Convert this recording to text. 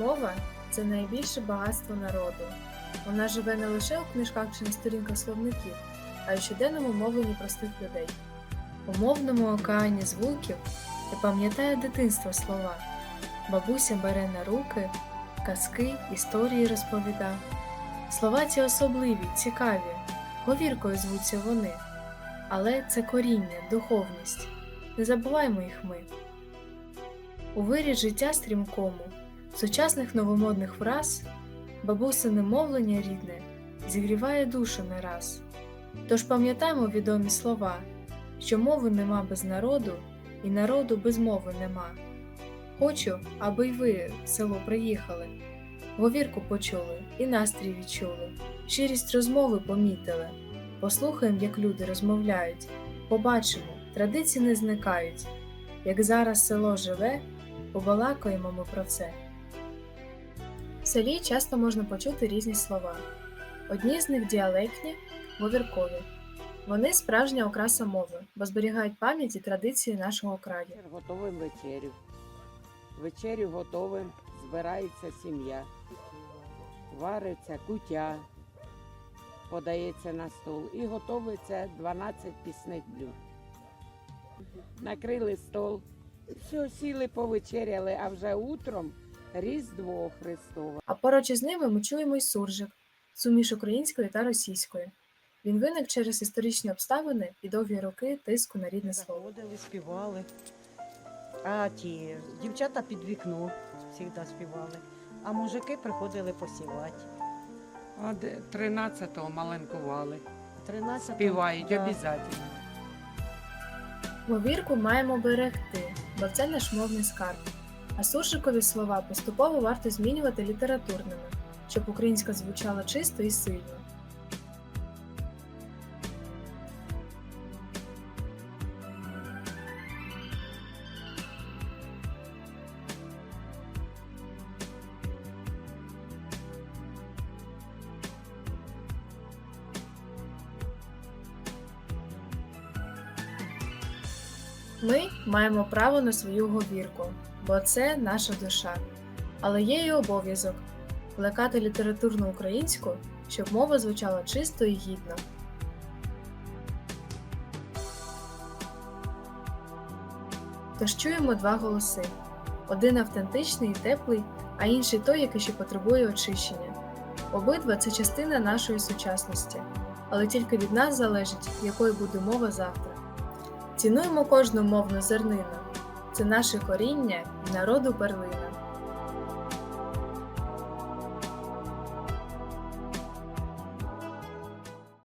Мова це найбільше багатство народу. Вона живе не лише у книжках чи на сторінках словників, а й у щоденному мовленні простих людей. У мовному океані звуків і пам'ятає дитинство слова. Бабуся бере на руки, казки, історії розповіда. Слова ці особливі, цікаві, говіркою звуться вони. Але це коріння, духовність. Не забуваймо їх ми. У вирі життя стрімкому, сучасних новомодних фраз, бабусине мовлення рідне зігріває душу не раз. Тож пам'ятаймо відомі слова, що мови нема без народу, і народу без мови нема. Хочу, аби й ви в село приїхали, говірку почули і настрій відчули, щирість розмови помітили. Послухаємо, як люди розмовляють, побачимо, традиції не зникають. Як зараз село живе, побалакаємо ми про це. Селі часто можна почути різні слова. Одні з них діалектні, говіркові. Вони справжня окраса мови, бо зберігають пам'ять і традиції нашого краю. Готовим вечерю. Вечерю готовим, збирається сім'я. Вариться кутя, подається на стол і готується 12 пісних блюд. Накрили стол, все, сіли повечеряли, а вже утром Різдво Христове. А поруч із ними ми чуємо й суржик, суміш української та російської. Він виник через історичні обставини і довгі роки тиску на рідне слово. Заходили, співали. А ті дівчата під вікно завжди співали. А мужики приходили посівати. От 13-го маленкували. 13 Співають да. обов'язково. Говірку маємо берегти, бо це наш мовний скарб. А суржикові слова поступово варто змінювати літературними, щоб українська звучала чисто і сильно. Ми маємо право на свою говірку, бо це наша душа. Але є і обов'язок плекати літературну українську, щоб мова звучала чисто і гідно. Тож чуємо два голоси: один автентичний і теплий, а інший той, який ще потребує очищення. Обидва це частина нашої сучасності, але тільки від нас залежить, якою буде мова завтра. Цінуємо кожну мовну зернину. Це наше коріння і народу перлина.